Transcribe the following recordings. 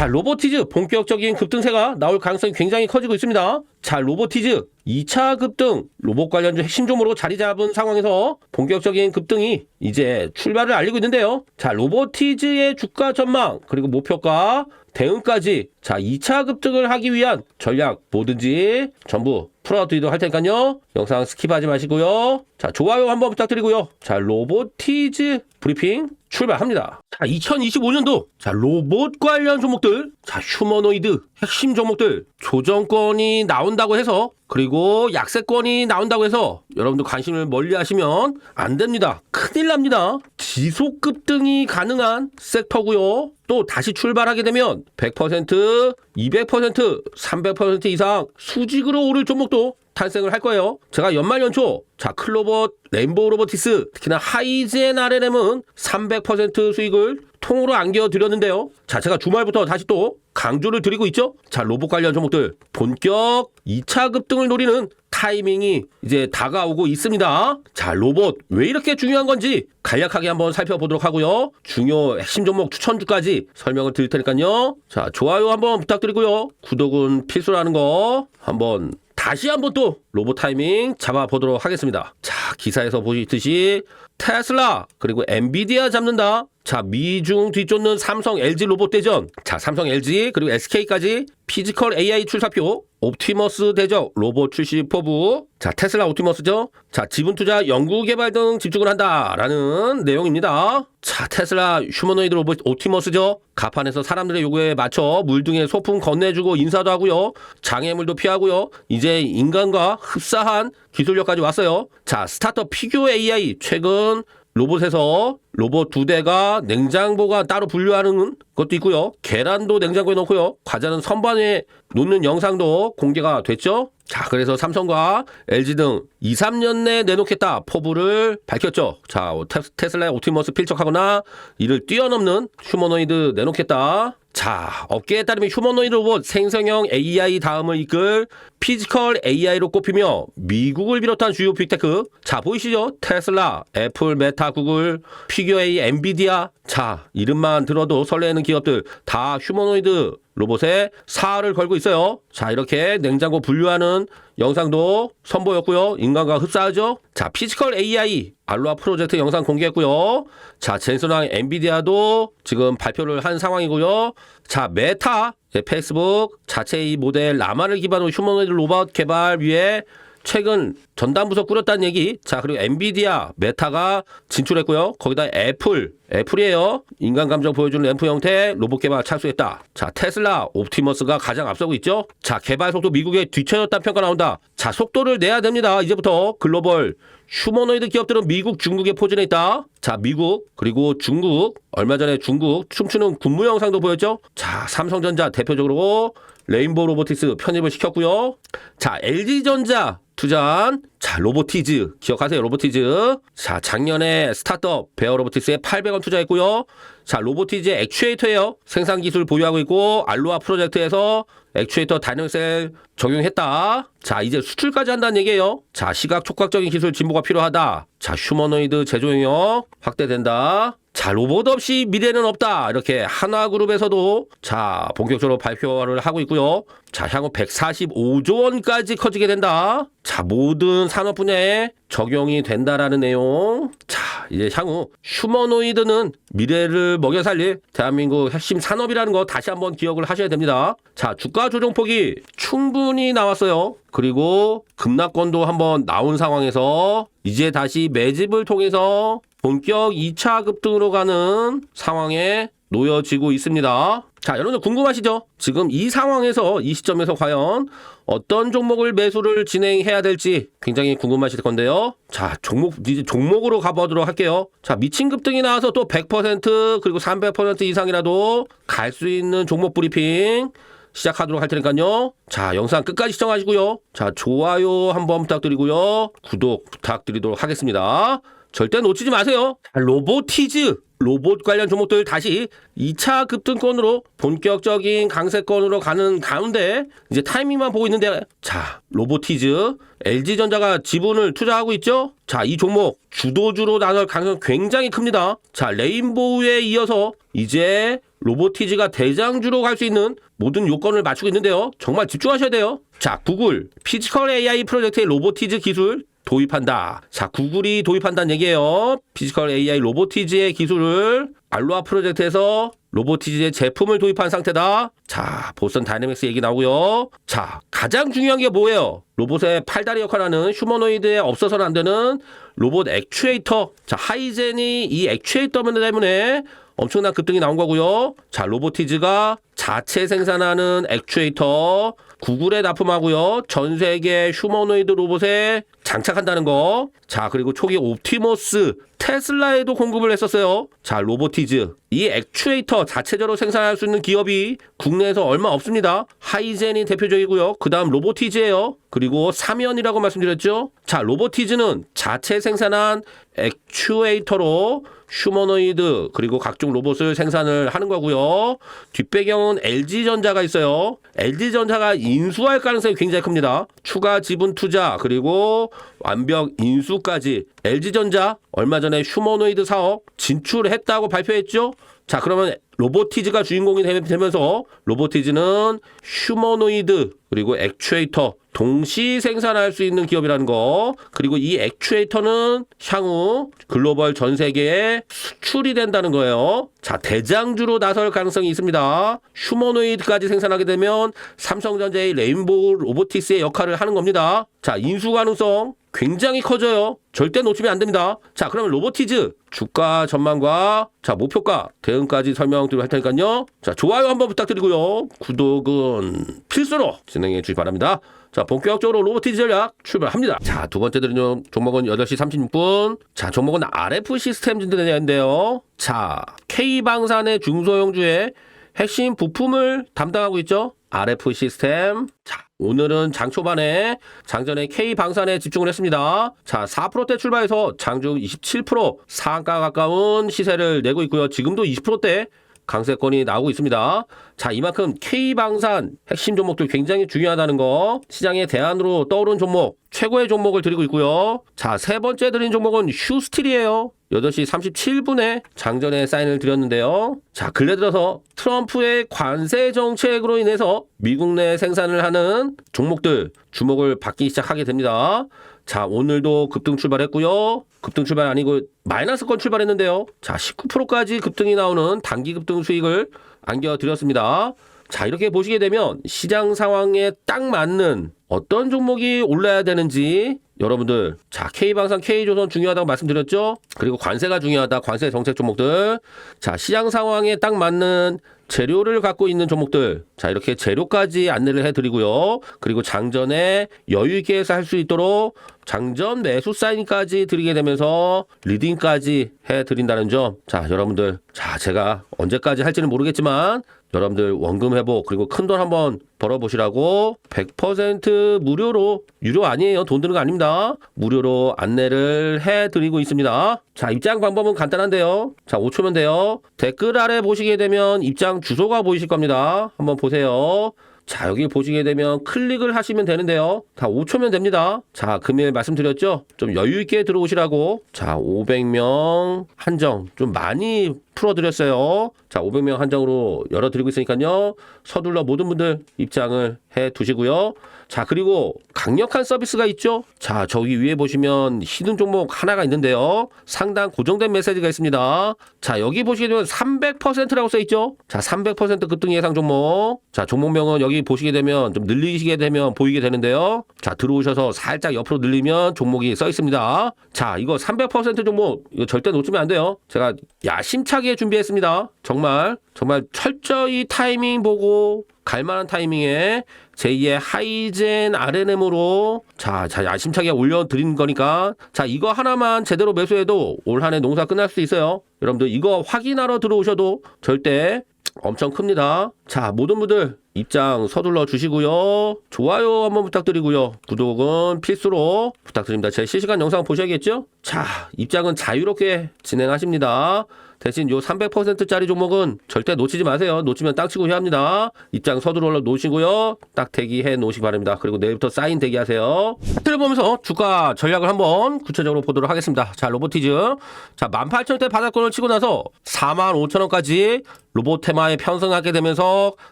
자, 로보티즈 본격적인 급등세가 나올 가능성이 굉장히 커지고 있습니다. 자, 로보티즈 2차 급등 로봇 관련주 핵심 종목으로 자리 잡은 상황에서 본격적인 급등이 이제 출발을 알리고 있는데요. 자, 로보티즈의 주가 전망 그리고 목표가 대응까지 자 2차 급등을 하기 위한 전략 뭐든지 전부 풀어드리도록 할 테니까요. 영상 스킵하지 마시고요. 자 좋아요 한번 부탁드리고요. 자 로보티즈 브리핑 출발합니다. 자 2025년도 자 로봇 관련 종목들 자 휴머노이드 핵심 종목들 조정권이 나온다고 해서 그리고 약세권이 나온다고 해서 여러분들 관심을 멀리 하시면 안 됩니다. 큰일 납니다. 지속 급등이 가능한 섹터고요. 또 다시 출발하게 되면 100%, 200%, 300% 이상 수직으로 오를 종목도 탄생을 할 거예요. 제가 연말 연초 자 클로버 레인보우 로보티스 특히나 하이젠 RLM은 300% 수익을 통으로 안겨 드렸는데요. 자 제가 주말부터 다시 또 강조를 드리고 있죠. 자 로봇 관련 종목들 본격 2차 급등을 노리는 타이밍이 이제 다가오고 있습니다. 자 로봇 왜 이렇게 중요한 건지 간략하게 한번 살펴보도록 하고요. 중요 핵심 종목 추천주까지 설명을 드릴 테니까요. 자 좋아요 한번 부탁드리고요. 구독은 필수라는 거 한번 다시 한번 또 로봇 타이밍 잡아보도록 하겠습니다. 자, 기사에서 보시듯이 테슬라 그리고 엔비디아 잡는다. 자, 미중 뒤쫓는 삼성 LG 로봇 대전. 자, 삼성 LG 그리고 SK까지 피지컬 AI 출사표 옵티머스 대적 로봇 출시 포부. 자, 테슬라 옵티머스죠. 자, 지분 투자 연구 개발 등 집중을 한다라는 내용입니다. 자, 테슬라 휴머노이드 로봇 옵티머스죠. 가판에서 사람들의 요구에 맞춰 물등에 소품 건네주고 인사도 하고요. 장애물도 피하고요. 이제 인간과 흡사한 기술력까지 왔어요. 자, 스타트업 피규어 AI 최근 로봇에서 로봇 두 대가 냉장고가 따로 분류하는 것도 있고요. 계란도 냉장고에 넣고요. 과자는 선반에 놓는 영상도 공개가 됐죠. 자, 그래서 삼성과 LG 등 2, 3년 내에 내놓겠다 포부를 밝혔죠. 자, 테- 테슬라의 옵티머스 필적하거나 이를 뛰어넘는 휴머노이드 내놓겠다. 자, 업계에 따르면 휴머노이드 로봇 생성형 AI 다음을 이끌 피지컬 AI로 꼽히며 미국을 비롯한 주요 빅테크 자 보이시죠? 테슬라, 애플, 메타, 구글, 피규어 A, 엔비디아 자 이름만 들어도 설레는 기업들 다 휴머노이드 로봇에 사활을 걸고 있어요. 자 이렇게 냉장고 분류하는 영상도 선보였고요. 인간과 흡사하죠. 자 피지컬 AI 알로하 프로젝트 영상 공개했고요. 자 젠슨랑 엔비디아도 지금 발표를 한 상황이고요. 자 메타 예, 페이스북 자체 이 모델 라마를 기반으로 휴머노이드 로봇 개발 위해 최근 전담 부서 꾸렸다는 얘기. 자, 그리고 엔비디아, 메타가 진출했고요. 거기다 애플, 애플이에요. 인간 감정 보여주는 램프 형태 로봇 개발 착수했다. 자, 테슬라, 옵티머스가 가장 앞서고 있죠. 자, 개발 속도 미국에 뒤처졌다는 평가 나온다. 자, 속도를 내야 됩니다. 이제부터 글로벌 휴머노이드 기업들은 미국, 중국에 포진해 있다. 자, 미국, 그리고 중국, 얼마 전에 중국 춤추는 군무 영상도 보였죠? 자, 삼성전자 대표적으로 레인보우 로보티스 편입을 시켰고요. 자, LG전자 투자한 자, 로보티즈 기억하세요. 로보티즈. 자, 작년에 스타트업 베어 로보티스에 800원 투자했고요. 자, 로보티즈의 액추에이터예요. 생산 기술 보유하고 있고 알로하 프로젝트에서 액추에이터 다이너셀 적용했다. 자, 이제 수출까지 한다는 얘기예요. 자, 시각 촉각적인 기술 진보가 필요하다. 자, 휴머노이드 제조 영역 확대된다. 자, 로봇 없이 미래는 없다. 이렇게 한화그룹에서도 자, 본격적으로 발표를 하고 있고요. 자, 향후 145조 원까지 커지게 된다. 자, 모든 산업 분야에 적용이 된다라는 내용. 자, 이제 향후 휴머노이드는 미래를 먹여 살릴 대한민국 핵심 산업이라는 거 다시 한번 기억을 하셔야 됩니다. 자, 주가 조정폭이 충분히 나왔어요. 그리고 급락권도 한번 나온 상황에서 이제 다시 매집을 통해서 본격 2차 급등으로 가는 상황에 놓여지고 있습니다. 자, 여러분들 궁금하시죠? 지금 이 상황에서 이 시점에서 과연 어떤 종목을 매수를 진행해야 될지 굉장히 궁금하실 건데요. 자, 종목 이제 종목으로 가보도록 할게요. 자, 미친 급등이 나와서 또 100% 그리고 300% 이상이라도 갈 수 있는 종목 브리핑 시작하도록 할 테니까요. 자, 영상 끝까지 시청하시고요. 자, 좋아요 한번 부탁드리고요. 구독 부탁드리도록 하겠습니다. 절대 놓치지 마세요. 로보티즈 로봇 관련 종목들 다시 2차 급등권으로 본격적인 강세권으로 가는 가운데 이제 타이밍만 보고 있는데 자 로보티즈 LG전자가 지분을 투자하고 있죠. 자 이 종목 주도주로 나설 가능성 굉장히 큽니다. 자 레인보우에 이어서 이제 로보티즈가 대장주로 갈 수 있는 모든 요건을 맞추고 있는데요. 정말 집중하셔야 돼요. 자, 구글 피지컬 AI 프로젝트의 로보티즈 기술 도입한다. 자, 구글이 도입한다는 얘기예요. 피지컬 AI 로보티즈의 기술을 알로하 프로젝트에서 로보티즈의 제품을 도입한 상태다. 자, 보선 다이내믹스 얘기 나오고요. 자, 가장 중요한 게 뭐예요? 로봇의 팔다리 역할하는 휴머노이드에 없어서는 안 되는 로봇 액추에이터. 자, 하이젠이 이 액추에이터 때문에 엄청난 급등이 나온 거고요. 자, 로보티즈가 자체 생산하는 액추에이터 구글에 납품하고요. 전 세계 휴머노이드 로봇에 장착한다는 거. 자, 그리고 초기 옵티머스 테슬라에도 공급을 했었어요. 자, 로보티즈. 이 액추에이터 자체적으로 생산할 수 있는 기업이 국내에서 얼마 없습니다. 하이젠이 대표적이고요. 그 다음 로보티즈예요. 그리고 사면이라고 말씀드렸죠. 자, 로보티즈는 자체 생산한 액추에이터로 휴머노이드 그리고 각종 로봇을 생산을 하는 거고요. 뒷배경은 LG전자가 있어요. LG전자가 인수할 가능성이 굉장히 큽니다. 추가 지분 투자 그리고 완벽 인수까지 LG전자 얼마 전에 휴머노이드 사업 진출했다고 발표했죠. 자 그러면 로보티즈가 주인공이 되- 되면서 로보티즈는 휴머노이드 그리고 액추에이터 동시 생산할 수 있는 기업이라는 거 그리고 이 액추에이터는 향후 글로벌 전 세계에 수출이 된다는 거예요. 자 대장주로 나설 가능성이 있습니다. 휴머노이드까지 생산하게 되면 삼성전자의 레인보우 로보틱스의 역할을 하는 겁니다. 자 인수 가능성 굉장히 커져요. 절대 놓치면 안 됩니다. 자, 그러면 로보티즈 주가 전망과 자 목표가 대응까지 설명드리고 할 테니까요. 자, 좋아요 한번 부탁드리고요. 구독은 필수로 진행해 주시기 바랍니다. 자, 본격적으로 로보티즈 전략 출발합니다. 자, 두 번째 드리는 종목은 8시 36분. 자, 종목은 RF 시스템 진단인데요. 자, K방산의 중소형주의 핵심 부품을 담당하고 있죠. RF 시스템. 자, 오늘은 장 초반에 장전에 K 방산에 집중을 했습니다. 자, 4%대 출발해서 장중 27% 상가 가까운 시세를 내고 있고요. 지금도 20%대 강세권이 나오고 있습니다. 자, 이만큼 K 방산 핵심 종목들 굉장히 중요하다는 거 시장의 대안으로 떠오른 종목 최고의 종목을 드리고 있고요. 자, 세 번째 드린 종목은 휴스틸이에요. 8시 37분에 장전에 사인을 드렸는데요. 자, 근래 들어서 트럼프의 관세 정책으로 인해서 미국 내 생산을 하는 종목들 주목을 받기 시작하게 됩니다. 자, 오늘도 급등 출발했고요. 급등 출발 아니고 마이너스권 출발했는데요. 자, 19%까지 급등이 나오는 단기 급등 수익을 안겨드렸습니다. 자, 이렇게 보시게 되면 시장 상황에 딱 맞는 어떤 종목이 올라야 되는지 여러분들. 자 K방산 K조선 중요하다고 말씀드렸죠? 그리고 관세가 중요하다. 관세 정책 종목들. 자 시장 상황에 딱 맞는 재료를 갖고 있는 종목들. 자 이렇게 재료까지 안내를 해드리고요. 그리고 장전에 여유 있게 해서 할 수 있도록 장전 매수 사인까지 드리게 되면서 리딩까지 해드린다는 점. 자 여러분들. 자 제가 언제까지 할지는 모르겠지만 여러분들 원금 회복 그리고 큰 돈 한번 벌어보시라고 100% 무료로 유료 아니에요 돈 드는 거 아닙니다 무료로 안내를 해드리고 있습니다 자 입장 방법은 간단한데요 자 5초면 돼요 댓글 아래 보시게 되면 입장 주소가 보이실 겁니다 한번 보세요 자, 여기 보시게 되면 클릭을 하시면 되는데요. 다 5초면 됩니다. 자, 금일 말씀드렸죠? 좀 여유있게 들어오시라고. 자, 500명 한정. 좀 많이 풀어드렸어요. 자, 500명 한정으로 열어드리고 있으니까요. 서둘러 모든 분들 입장을 해 두시고요. 자, 그리고 강력한 서비스가 있죠? 자, 저기 위에 보시면 히든 종목 하나가 있는데요. 상당 고정된 메시지가 있습니다. 자, 여기 보시게 되면 300%라고 써 있죠? 자, 300% 급등 예상 종목. 자, 종목명은 여기 보시게 되면 좀 늘리시게 되면 보이게 되는데요. 자, 들어오셔서 살짝 옆으로 늘리면 종목이 써 있습니다. 자, 이거 300% 종목 이거 절대 놓치면 안 돼요. 제가 야심차게 준비했습니다. 정말 정말 철저히 타이밍 보고 갈만한 타이밍에 제2의 하이젠 RNM으로 자, 자 야심차게 올려드린 거니까 자 이거 하나만 제대로 매수해도 올 한 해 농사 끝날 수 있어요. 여러분들 이거 확인하러 들어오셔도 절대 엄청 큽니다. 자 모든 분들 입장 서둘러 주시고요. 좋아요 한번 부탁드리고요. 구독은 필수로 부탁드립니다. 제 실시간 영상 보셔야겠죠? 자 입장은 자유롭게 진행하십니다. 대신 요 300%짜리 종목은 절대 놓치지 마세요. 놓치면 땅 치고 해야 합니다. 입장 올라 놓으시고요. 딱 대기해 놓으시기 바랍니다. 그리고 내일부터 사인 대기하세요. 차트를 보면서 주가 전략을 한번 구체적으로 보도록 하겠습니다. 자, 로보티즈. 자, 18,000원대 바닥권을 치고 나서 45,000원까지 로봇 테마에 편승하게 되면서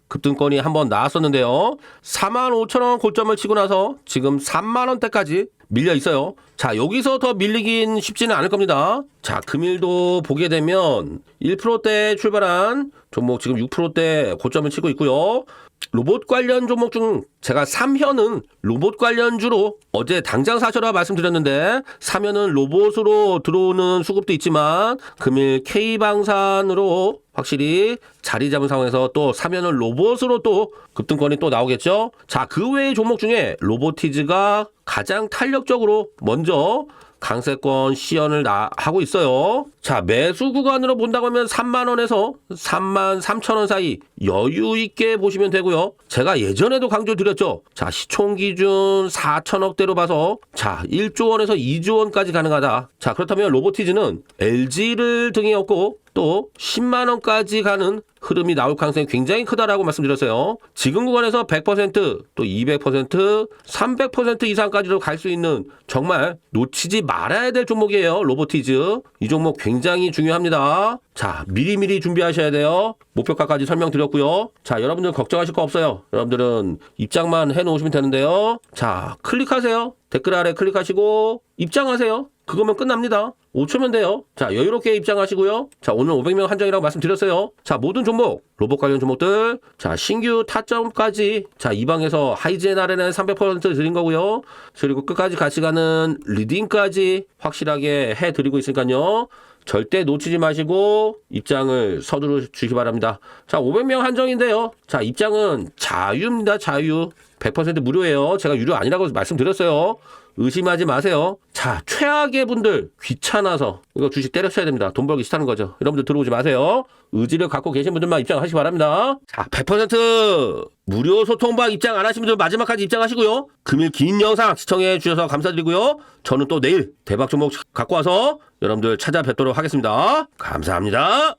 급등권이 한번 나왔었는데요. 45,000원 고점을 치고 나서 지금 3만원대까지 밀려 있어요. 자, 여기서 더 밀리긴 쉽지는 않을 겁니다. 자, 금일도 보게 되면 1%대 출발한 종목 지금 6%대 고점을 치고 있고요. 로봇 관련 종목 중 제가 3현은 로봇 관련주로 어제 당장 사셔라 말씀드렸는데 3현은 로봇으로 들어오는 수급도 있지만 금일 K방산으로 확실히 자리 잡은 상황에서 또 3현은 로봇으로 또 급등권이 또 나오겠죠. 자, 그 외의 종목 중에 로보티즈가 가장 탄력적으로 먼저 강세권 시연을 나, 하고 있어요. 자, 매수 구간으로 본다고 하면 3만원에서 3만 3천원 사이 여유있게 보시면 되고요. 제가 예전에도 강조 드렸죠. 자, 시총 기준 4천억대로 봐서 자, 1조원에서 2조원까지 가능하다. 자, 그렇다면 로보티즈는 LG를 등에 업고 또 10만 원까지 가는 흐름이 나올 가능성이 굉장히 크다라고 말씀드렸어요. 지금 구간에서 100%, 또 200%, 300% 이상까지도 갈 수 있는 정말 놓치지 말아야 될 종목이에요. 로보티즈. 이 종목 굉장히 중요합니다. 자, 미리미리 준비하셔야 돼요. 목표가까지 설명드렸고요. 자, 여러분들 걱정하실 거 없어요. 여러분들은 입장만 해 놓으시면 되는데요. 자, 클릭하세요. 댓글 아래 클릭하시고 입장하세요. 그거면 끝납니다. 5초면 돼요. 자, 여유롭게 입장하시고요. 자, 오늘 500명 한정이라고 말씀드렸어요. 자, 모든 종목, 로봇 관련 종목들, 자, 신규 타점까지, 자, 이 방에서 하이젠 아래는 300% 드린 거고요. 그리고 끝까지 같이 가는 리딩까지 확실하게 해 드리고 있으니까요. 절대 놓치지 마시고 입장을 서두르 주시기 바랍니다. 자, 500명 한정인데요. 자, 입장은 자유입니다. 자유. 100% 무료예요. 제가 유료 아니라고 말씀드렸어요. 의심하지 마세요. 자, 최악의 분들 귀찮아서 이거 주식 때려쳐야 됩니다. 돈 벌기 싫다는 거죠. 여러분들 들어오지 마세요. 의지를 갖고 계신 분들만 입장하시기 바랍니다. 자, 100% 무료 소통방 입장 안 하신 분들 마지막까지 입장하시고요. 금일 긴 영상 시청해 주셔서 감사드리고요. 저는 또 내일 대박 종목 갖고 와서 여러분들 찾아뵙도록 하겠습니다. 감사합니다.